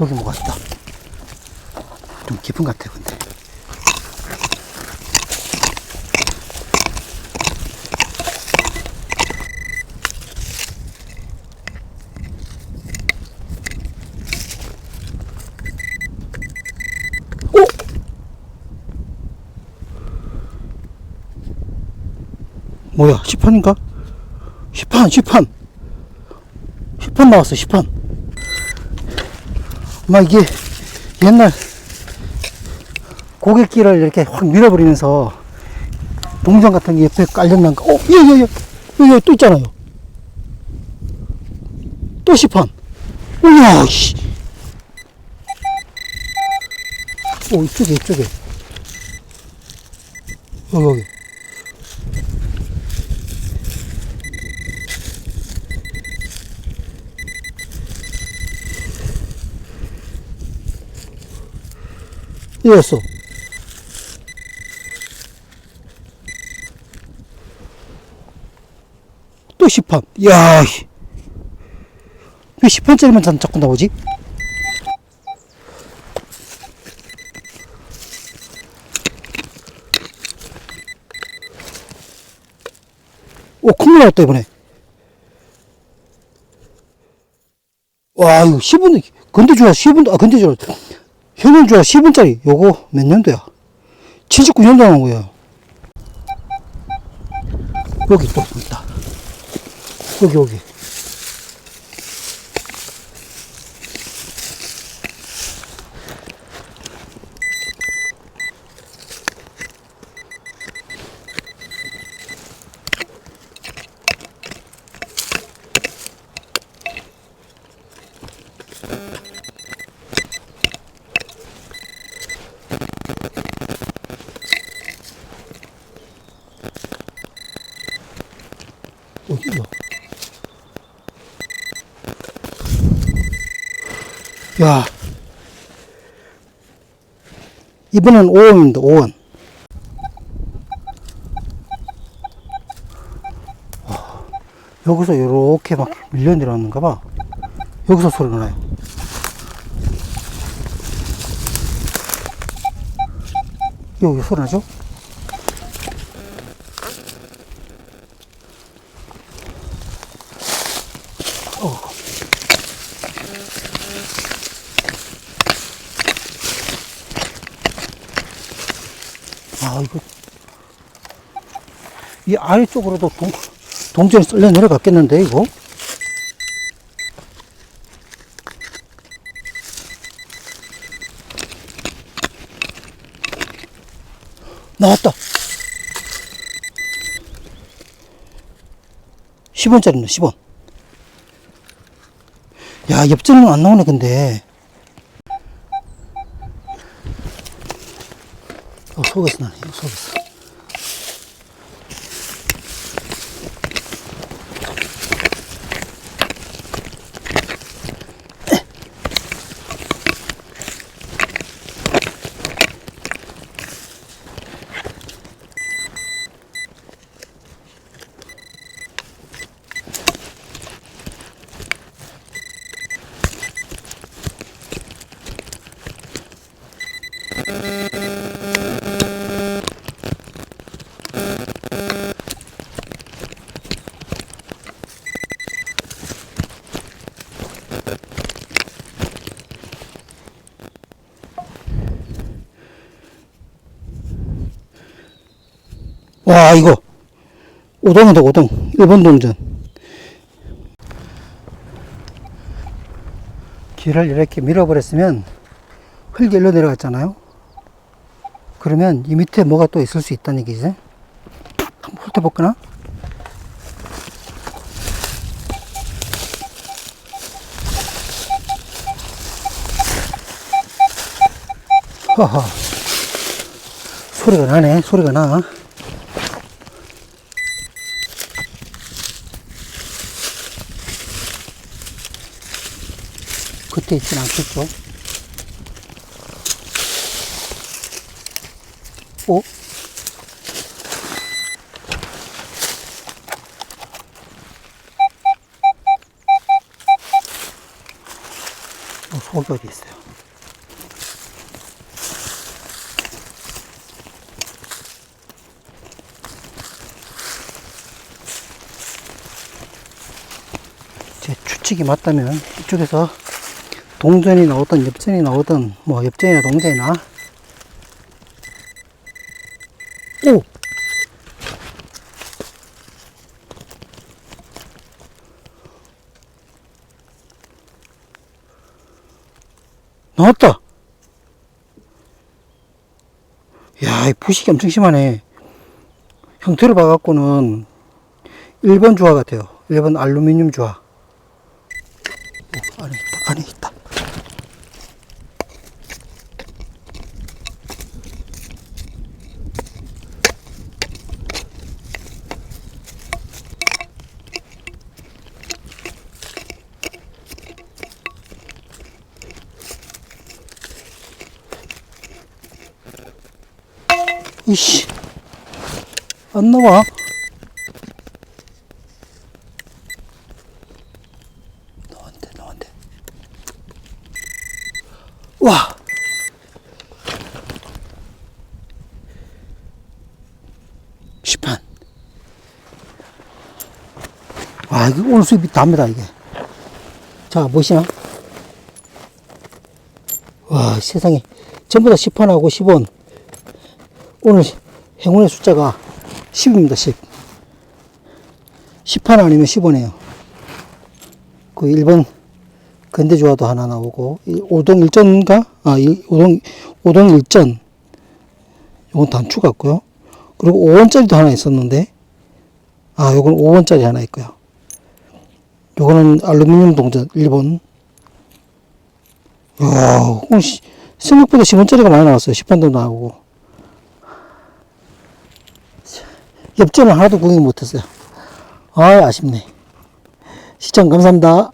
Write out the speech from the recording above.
여기 뭐가 있다. 좀 깊은 것 같아, 근데. 오! 뭐야, 시판인가? 시판, 시판! 시판 나왔어, 시판. 막 이게 옛날 고객길을 이렇게 확 밀어버리면서 동전 같은 게 옆에 깔렸는가? 어, 예, 예, 예. 여기, 여기 또 있잖아요. 또 시판. 우와, 씨. 오, 이쪽에, 이쪽에. 여기, 이었어. 또 10판. 이야, 씨. 왜 10판짜리만 자- 자꾸 나오지? 오, 콩 나왔다, 이번에. 와, 이거 10분, 근데 좋아, 10분, 아, 근데 좋아. 현행 좋아, 10분짜리. 요거 몇 년도야? 79년도 나온 거야. 여기 또 있다. 여기, 여기. 어디야? 야. 이번엔 5원입니다, 5원. 여기서 이렇게 막 밀려 내려왔는가 봐. 여기서 소리가 나요. 여기 소리 나죠? 아, 이거. 이 아래쪽으로도 동, 동전이 쓸려 내려갔겠는데, 이거? 나왔다. 10원짜리네, 10원. 야, 옆전은 안 나오네, 근데. 어, 속에서 나네, 이거 속 와, 이거. 오동이다, 오동. 일본 동전. 길을 이렇게 밀어버렸으면 흙이 일로 내려갔잖아요. 그러면 이 밑에 뭐가 또 있을 수 있다는 얘기지. 한번 훑어볼까나? 허허. 소리가 나네, 소리가 나. 그때 있진 않겠죠. 어? 어, 속이 있어요? 제 추측이 맞다면 이쪽에서 동전이 나오든 엽전이 나오든 뭐 엽전이나 동전이나 오! 나왔다! 야, 이 부식이 엄청 심하네. 형태를 봐갖고는 1번 주화 같아요. 1번 알루미늄 주화. 오, 안에 이씨, 안 나와. 나온대, 나온대. 와! 시판. 와, 이거 오늘 수입이 답니다, 이게. 자, 보시나? 와, 세상에. 전부 다 10판하고 10원. 오늘 행운의 숫자가 10입니다, 10. 10판 아니면 10원이에요. 그 1번 근대조화도 하나 나오고, 이 오동 일전가? 아, 이 오동, 오동 일전. 이건 단추 같고요. 그리고 5원짜리도 하나 있었는데, 아, 요건 5원짜리 하나 있고요. 요거는 알루미늄 동전 1번. 이야, 생각보다 10원짜리가 많이 나왔어요. 10판도 나오고. 엽전을 하나도 구경 못했어요. 아, 아쉽네. 시청 감사합니다.